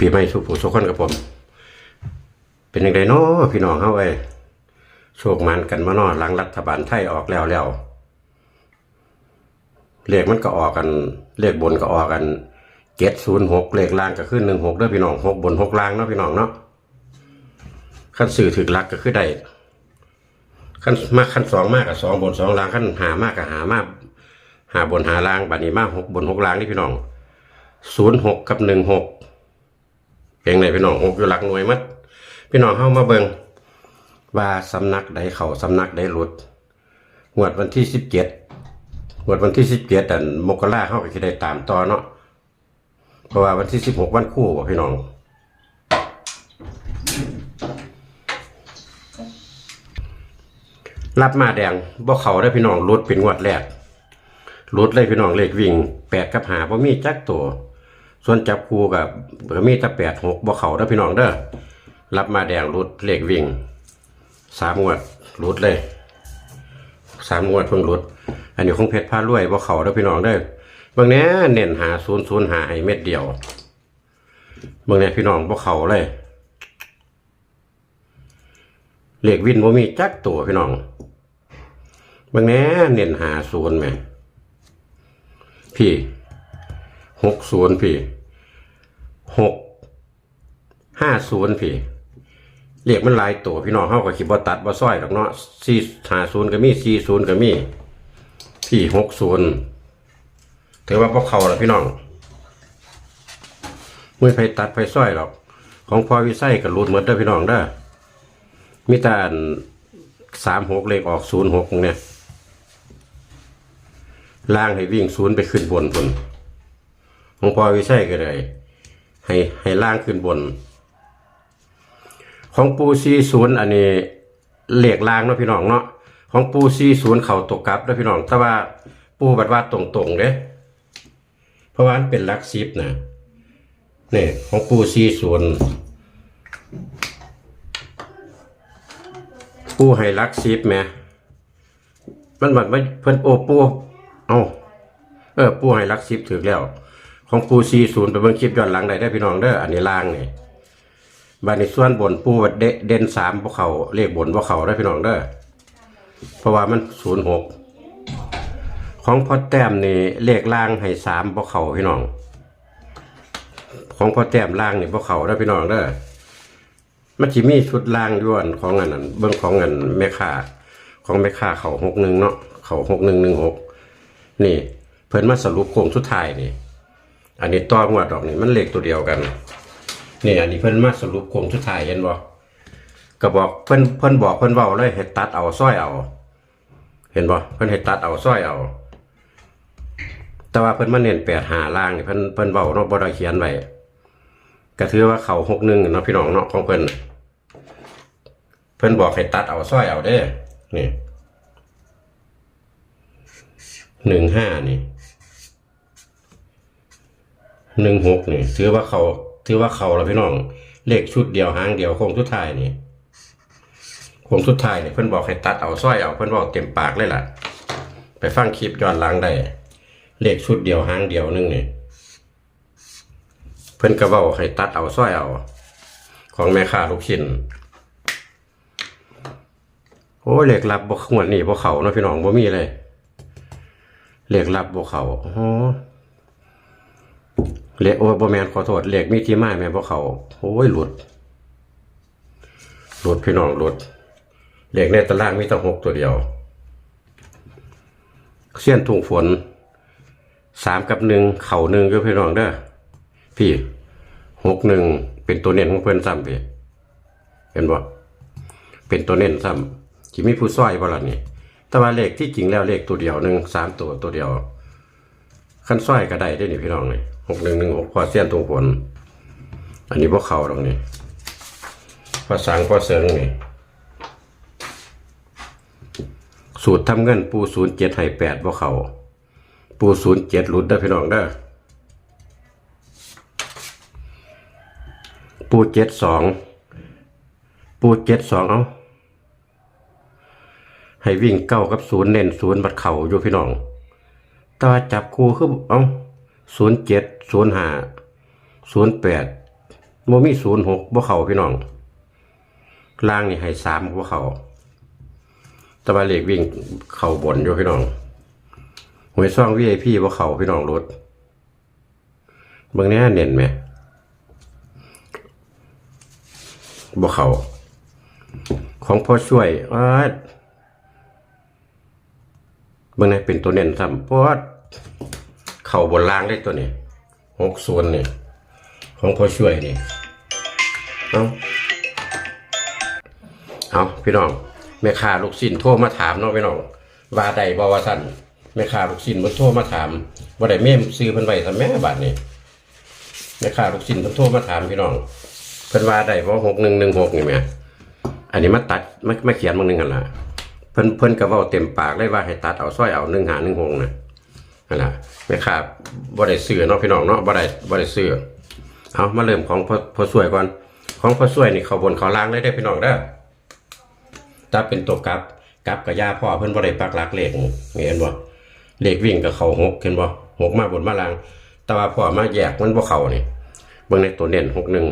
ปีใหม่สุขผู้สุขคนกับผม เป็นยังไงเนาะพี่น้องเฮาเอ้โชคมันกันมาเนาะหลังรัฐบาลไทยออกแล้วแล้วเลขมันก็ออกกัน เลขบนก็ออกกันเจ็ดศูนย์หกเลขล่างก็ขึ้นหนึ่งหกเด้อพี่น้องหกบนหกล่างเนาะพี่น้องเนาะขั้นสื่อถึกลักก็คือได้ขั้นมากขั้นสองมากกับสองบนสองล่างขั้นหามากกับหามาก หาบนหาล่างบัดนี้มากหกบนหกล่างนี่พี่น้องศูนย์หกกับหนึ่งหก เพียงไหนพี่น้องหกอยู่หลักหน่วยมัดพี่น้องเข้ามาเบิงว่าสำนักใดเขาสำนักใดหลุดงวดวันที่สิบเจ็ดงวดวันที่สิบเจ็ดอันมกราเข้าก็จะได้ตามต่อเนาะเพราะว่าวันที่สิบหกวันคู่บ่พี่น้องรับมาแดงบ่เขาได้พี่น้องหลุดเป็นงวดแรกรุดเลยพี่น้องเลขวิ่งแปดกับหาบ่มีจักตัว ส่วนจับคู่กับก็มีแต่แปดหกบ่เขาเด้อพี่น้องเด้อรับมาแดงรุดเลขวิ่งสามงวดรุดเลยสามงวดเพิ่งรุด อันนี้ของเพชรพารวยบ่เขาเด้อพี่น้องเด้อบางเนี้ยเน้นหาศูนย์ศูนย์หาให้เม็ดเดียวบางเนี้ยพี่น้องบ่เขาเลยเลขวินบ่มีจักตัวพี่น้องบางเนี้ยเน้นหาศูนย์แหม่พี่ หกศูนย์พี่หกห้าศูนย์พี่เรียกมันหลายตัวพี่น้องเขาก็คิดบ่ตัดบ่ซ้อยหรอกเนาะสี่ห้าศูนย์ก็มีสี่ศูนย์ก็มีพี่หกศูนย์ถือว่าพวกเขาละพี่น้องไม่ไปตัดไปซ้อยหรอก ของพอวิไส้กับรูดเหมือนเด้อพี่น้องเด้อมีแต่สามหกเลขออกศูนย์หกเนี่ยล่างให้วิ่งศูนย์ไปขึ้นบนบน ของพอวิชัยก็เลยให้ให้ล่างขึ้นบน ของปูซีศูนย์อันนี้เหล็กล่างเนาะพี่น้องเนาะของปูซีศูนย์เข่าตกกลับเนาะพี่น้อง แต่ว่าปูบัดว่าตรงๆเด้เพราะว่านเป็นลักซิปนะนี่ของปูซีศูนย์ปูให้ลักซิปแหมมันบัดไม่เพิ่นโอปูเอาเออปูให้รักซิปถือแล้ว ของปูซีศูนย์ไปเบิ่งคลิปย้อนหลังได้ได้พี่น้องเด้ออันนี้ล่างนี่บัดนี้ส่วนบนปูเดเด่นสามพวกเขาเลขบนพวกเขาได้พี่น้องเด้อเพราะว่ามันศูนย์หกของพ่อแต้มนี่เลขล่างให้สามพวกเขาพี่น้อง ของพ่อแต้มล่างนี่พวกเขาได้พี่น้องเด้อมันจะมีชุดล่างย้วนของอันนั้นเบื้องของอันแม่ค้าของแม่ค้าเขาหกหนึ่งเนาะเขาหกหนึ่งหนึ่งหกนี่ เพิ่นมาสรุปโครงสุดท้ายนี่ อันนี้ต่องวดดอกนี่มันเลขตัวเดียวกันนี่อันนี้เพิ่นมาสรุปโครงสุดท้ายเห็นบ่ก็บอกเพิ่นเพิ่นบอกเพิ่นเว้าเลยให้ตัดเอาซ้อยเอา เห็นบ่เพิ่นให้ตัดเอาซ้อยเอา แต่ว่าเพิ่นมาเน้นแปดหาล่างนี่เพิ่นเพิ่นเว้าเนาะบ่ได้เขียนไว้ก็ถือว่าเขาหกหนึ่งเนาะพี่น้องเนาะของเพิ่นเพิ่นบอกให้ตัดเอาซ้อยเอาเด้อนี่หนึ่งห้านี่ หนึ่งหกนี่ถือว่าเขาถือว่าเขาล้วพี่น้อง เลขชุดเดียวหางเดียวโค้งสุดท้ายนี่โค้งสุดท้ายนี่เพิ่นบอกให้ตัดเอาสร้อยเอาเพิ่นบอกเต็มปากเลยล่ะ ไปฟังคลิปย้อนหลังได้เลขชุดเดียวหางเดียวนึงนี่เพิ่นก็บอกให้ตัดเอาสร้อยเอา ของแม่ค้าลูกชิ้นโอ้ยเลขลับบกงวดนี่บ่เขาเนาะพี่น้องบ่มีเลยเหล็กรับบวเขาอ๋อ เล็กโอ้ยบแมนขอโทษเหล็กมีที่มาแม่พวกเขาโอ้ยหลุด หลุดพี่น้องหลุดเหล็กในตารางมีตั้งหกตัวเดียวเสี้ยนทุ่งฝนสามกับหนึ่งเข่าหนึ่งก็พี่น้องเด้อพี่หกหนึ่งเป็นตัวเน้นของเพื่อนซ้ำพี่เห็นบ่เป็นตัวเน้นซ้ำที่มีผู้ซ้อยบ่ล่ะนี่แต่ว่าเลขที่จริงแล้วเลขตัวเดียวหนึ่งสามตัวตัวเดียวขั้นสร้อยก็ได้ได้นี่พี่น้องนี่ หกหนึ่งหนึ่งหกพอเสี้ยนตรงผล อันนี้พวกเขาตรงนี้พอสังพอเสริงนี่สูตรทำเงินปูศูนย์เจ็ดให้แปดพวกเขาปูศูนย์เจ็ดหลุดได้พี่น้องได้ปูเจ็ดสองปูเจ็ดสองเอาให้วิ่งเก้ากับศูนย์เน้นศูนย์บัดเข่าอยู่พี่น้องแตว่าจับคู่คือเอา ศูนย์เจ็ดศูนย์ห้าศูนย์แปดโมมีศูนย์หกบ่เขาพี่น้องล่างนี่ให้สามบ่เขาตะวันเลขวิ่งเข่าบนอยู่พี่น้องหวยซ่องวีไอพีบ่เขาพี่น้องรถเบิ่งแหน่เน้นไหมบ่เขาของพ่อช่วยเอ้าเบิ่งแหน่เป็นตัวเน้นซ้ำเพราะว่า เข่าบนล่างได้ตัวนี้หกส่วนนี่ของพ่อช่วยนี่เอาเอาพี่น้องแม่ค้าลูกศิษย์โทรมาถามเนาะพี่น้องว่าใดบ่ว่าสั่นแม่ค้าลูกศิษย์มันโทรมาถามว่าได้เมมซื้อเพิ่นไว้ทำแม่บัดนี้แม่ค้าลูกศิษย์เพิ่นโทรมาถามพี่น้องเพิ่นว่าได้บ่หกหนึ่งหนึ่งหกนี่แหม่อันนี้มาตัดมามาเขียนบางหนึงกันละเพิ่นเพิ่นก็เว้าเต็มปากเลยว่าให้ตัดเอาสร้อยเอาหนึ่งหาหนึ่งหงน่ะ นะแม่ค้าบ่ได้ซื้อเนาะพี่น้องเนาะบ่ได้บ่ได้ซื้อเอามาเริ่มของพอพอสวยก่อน ของพอสวยนี่เขาบนเขาล่างได้ได้พี่น้องเด้อถ้าเป็นตัวกับกับกับยาพ่อเพิ่นบ่ได้ปักหลักเลขเห็นบ่เลขวิ่งกับเขาหกเห็นบ่หกมาบนมาล่าง แต่ว่าพ่อมาแยกมันบ่เขานี่เบิ่งในตัวเน้นหกหนึ่ง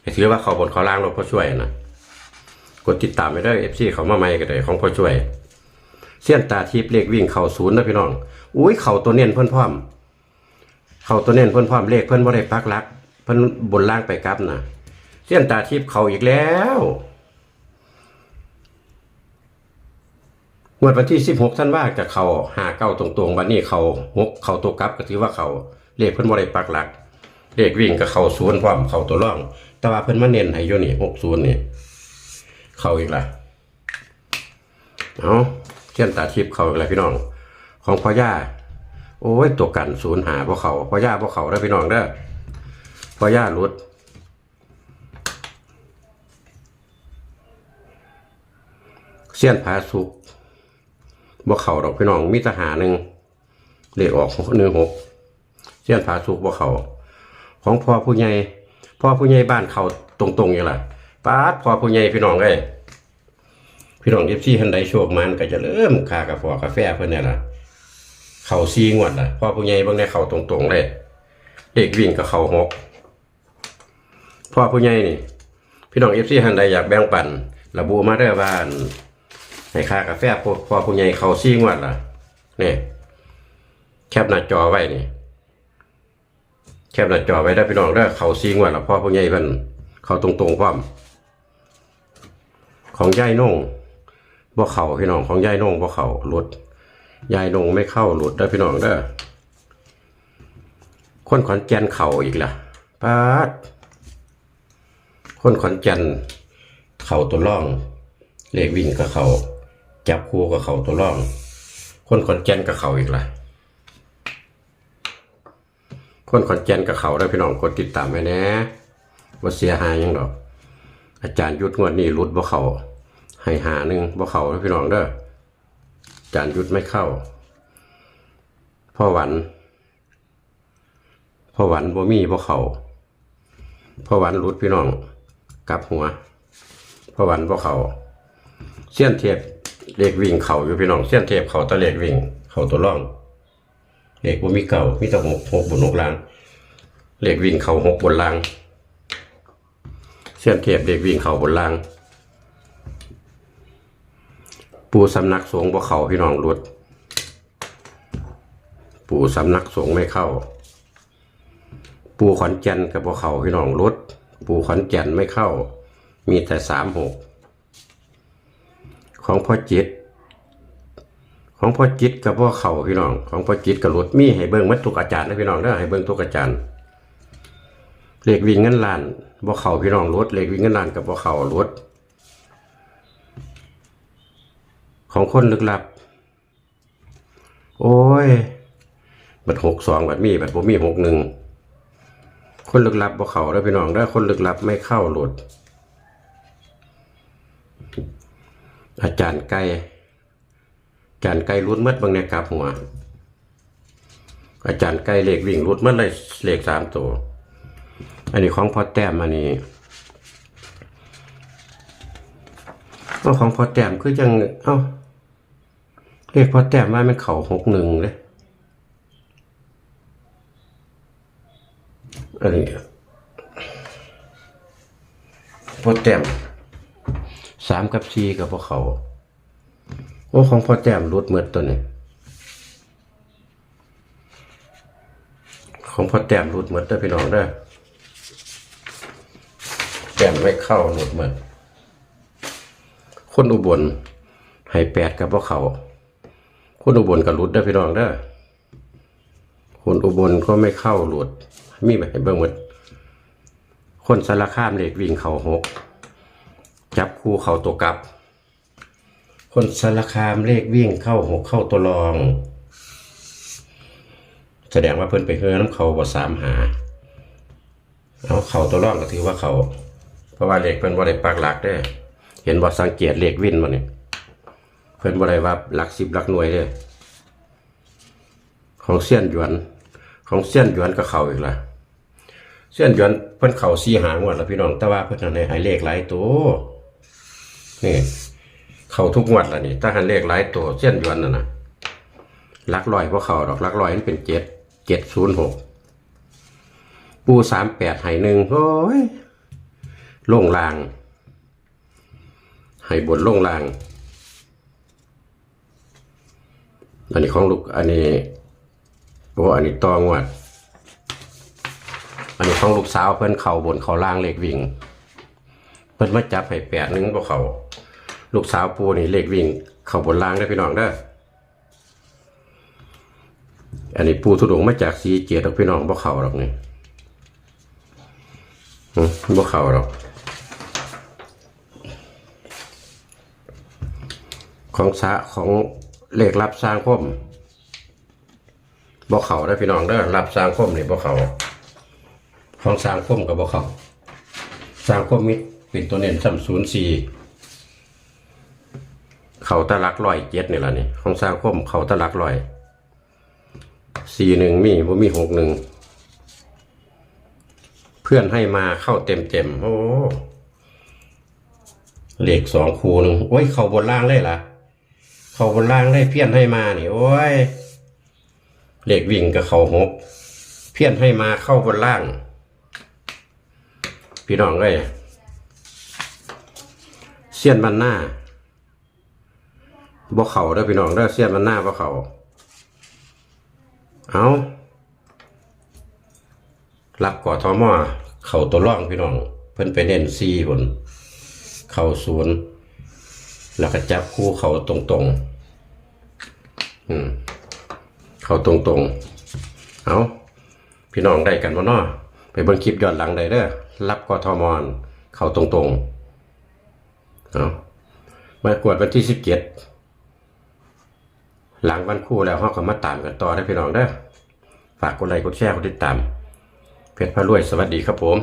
ให้ถือว่าเขาบนเขาล่างเราพอช่วยนะกดติดตามไปได้เอฟซีเขามาใหม่ก็ได้ของพอช่วย เสี้ยนตาทิพย์เลขวิ่งเข่าศูนย์นะพี่น้อง อุ้ยเข่าตัวเน้นเพิ่นพร้อม เข่าตัวเน้นเพิ่นพร้อมเลขเพิ่นบ่ได้ปักลัก เพิ่นบนล่างไปกลับนะเส้นตาทิพย์เข่าอีกแล้วงวดวันที่16ท่านว่ากับเขาหาเก้าตรงๆวันนี้เขาหกเขาตัวกลับก็ถือว่าเขาเลขเพิ่นบ่ได้ปักหลักเลขวิ่งกับเขาศูนย์พร้อมเขาตัวร่อง แต่ว่าเพิ่นมาเน้นให้อยู่นี่60นี่เขาอีกละเอา เส้นตาทิพย์เขาอีกแล้วพี่น้อง ของพ่อย่าโอ้ยตัวกันศูนย์หาพวกเขาพ่อย่าพวกเขาได้พี่น้องเด้อพอย่ารุดเสี้ยนผาสุกบ่เขาดอกพี่น้องมีทหารหนึ่งเลขออกหนึ่งหกเสี้ยนผาสุกบ่เขาของพ่อผู้ใหญ่พ่อผู้ใหญ่บ้านเขาตรงๆอย่างไรป้าดพ่อผู้ใหญ่พี่น้องเอ้ พี่น้องเอฟซีทันใดโชคมันก็จะเริ่มคากาแฟกาแฟเพื่อนเนี่ยล่ะเข่าซีงวดล่ะพ่อผู้ใหญ่บางในเข่าตรงๆเลย เด็กวิ่งกับเข่าหกพ่อผู้ใหญ่นี่ พี่น้องเอฟซีทันใดอยากแบ่งปันระบุมาเด้อว่านให้ค่ากาแฟพ่อพ่อผู้ใหญ่เข่าซีงวดล่ะนี่แคปหน้าจอไว้นี่แคปหน้าจอไว้ได้พี่น้องเด้เข่าซีงวดล่ะพ่อผู้ใหญ่เพิ่นเข่าตรงๆพร้อมของยายน่ง บ่เข่าพี่น้องของยายนงบ่เข่ารถยายนงไม่เข้าหลุดได้พี่น้องเด้อคนขอนแก่นเข่าอีกละปาดคนขอนแก่นเข่าตัวร่อง เลขวิ่งกับเขาจับคู่กับเขาตัวร่อง คนขอนแก่นกับเขาอีกละคนขอนแก่นกับเขาได้พี่น้องกดติดตามไว้แนะว่าเสียหายยังดอก อาจารย์ยุดงวดนี้รุดบ่เข่า ให้หาหนึ่งบ่เขาพี่น้องเด้อจานยุดไม่เข้า พ่อหวัน พ่อหวันบ่มีพ่อเขาพ่อหวันรุดพี่น้องกลับหัว พ่อหวันพ่อเขาเสี้ยนเทียบเลขวิ่งเขาอยู่พี่น้องเสี้ยนเทียบเขาตะเลขวิ่ง เขาตัวร่องเลขบ่มีเก่ามีแต่หกหกบนหกลางเลขวิ่งเขาหกบนลางเสี้ยนเทียบเลขวิ่งเขาบนลาง ปูสำนักสงฆ์บ่เข้าพี่น้องรุด ปูสำนักสงฆ์ไม่เข้า ปูขอนแก่นกับบ่เข้าพี่น้องรุด ปูขอนแก่นไม่เข้า มีแต่สามหกของพ่อจิต ของพ่อจิตกับพ่อเข่าพี่น้อง ของพ่อจิตกับรุดมีให้เบิ่งมัดทุกอาจารย์นะพี่น้องเด้อให้เบิ่งทุกอาจารย์เลขวิ่งเงินล้านบ่เข้าพี่น้องรุดเลขวิ่งเงินล้านกับบ่เข้ารุด ของคนลึกลับ โอ้ย บัดหกสองบัดมีบัดบ่มีหกหนึ่งคนลึกลับบ่เขาแล้วพี่น้องได้คนลึกลับไม่เข้าหลด อาจารย์ไก่อาจารย์ไก่รุดมัดบางในกลับหัว อาจารย์ไก่เลขวิ่งรุดมัดเลยเลขสามตัว อันนี้ของพอแต้มอันนี้เอาของพอแต้มคือจัง เอ้า เลขพอแต้มว่ามันเข่าหกหนึ่งเลยอันนี้พอแต้มสามกับสี่กับพวกเขาโอ้ของพอแต้มรุดเมือตัวนี้ของพอแต้มรุดเมือเด้อพี่น้องเด้แต้มไม่เข้าหลุดเมื่อคนอุบลให้แปดกับพวกเขา คนอุบลก็รุดเด้พี่น้องเด้อคนอุบลก็ไม่เข้าหลุด มีไหมเบิ่งหมดคนสารคามเลขวิ่งเขาหกจับคู่เขาตัวกลับ คนสารคามเลขวิ่งเข้าหกเข้าตัวรอง แสดงว่าเพิ่นไปเฮือน้ำเขาบ่สามหาเอาเข่าตัวรองก็ถือว่าเขาเพราะว่าเลขเพิ่นบ่ได้ปักหลักเด้เห็นบ่สังเกตเลขวิ่นมานี่เพิ่นบ่ได้ว่าหลักสิบหลักหน่วยเด้ของเสี้ยนหยวน ของเสี้ยนหยวนก็เข้าอีกละเส้นหยวนเพิ่นเข่าสีหางวดแล้วพี่น้องแต่ว่าเพิ่นหันให้เลขหลายตัวนี่เข่าทุกงวดแล้วนี่ถ้าหันเลขหลายตัวเส้นหยวนนั่นน่ะหลักร้อยบ่เข่าดอกหลักร้อยมันเป็นเจ็ดเจ็ดศูนย์หกปูสามแปดให้หนึ่งโอ้ยโล่งลางให้บนโล่งลาง อันนี้ของลูกอันนี้โอ้อันนี้ตองวด อันนี้ของลูกสาวเพิ่อนเขาบนเขาล่างเลขวิ่ง เพิ่อนมาจับให้แปดหนึงบ่เขา ลูกสาวปูนี่เลขวิ่ง เขาบนล่างได้พี่น้องเด้ออันนี้ปูทุดงมาจากสีเกียรติพี่น้องบ่เขาหรอกนี่อืมบ่เขาหรอกของสะของ เลขรับสร้างคมบ่เข่าได้พี่น้องเด้อรับสร้างคมนี่บ่เข่าของสร้างคมกับบ่เขาสร้างคมมิตรเป็นตัวเน้นซ้ำศูนย์สี่เขาตะลักลอยเจ็ดนี่ละนี่ของสร้างคมเขาตะลักลอยสี่หนึ่งมีบ่มีหกหนึ่งเพื่อนให้มาเข้าเต็มเต็มโอ้เหลขสองคูหนึ่งโอ้ยเขาบนล่างเลยล่ะ เขาบนล่างได้เพี้ยนให้มานี่โอ้ยเหลขวิ่งกับเขาหกเพี้ยนให้มาเข้าบนล่าง พี่น้องเอ้ยเสี้ยนมันหน้าบ่เขาเด้พี่น้องเด้เสี้ยนมันหน้าบ่เขาเอารับกอทอมอเข่าตัวร่องพี่น้อง เพิ่นไปเน้นซีผลเข่าศูนย์ แล้วก็จับคู่เขาตรงๆ อืม เขาตรงๆ เอาพี่น้องได้กันบ่เนาะไปเบิ่งคลิปย้อนหลังได้เด้อรับกทมเขาตรงๆ เอามากวดวันที่สิบเจ็ดหลังวันคู่แล้วเฮาก็มาตามกันต่อได้พี่น้องเด้อฝากกดไลค์กดแชร์กดติดตาม เพจพระรวยสวัสดีครับผม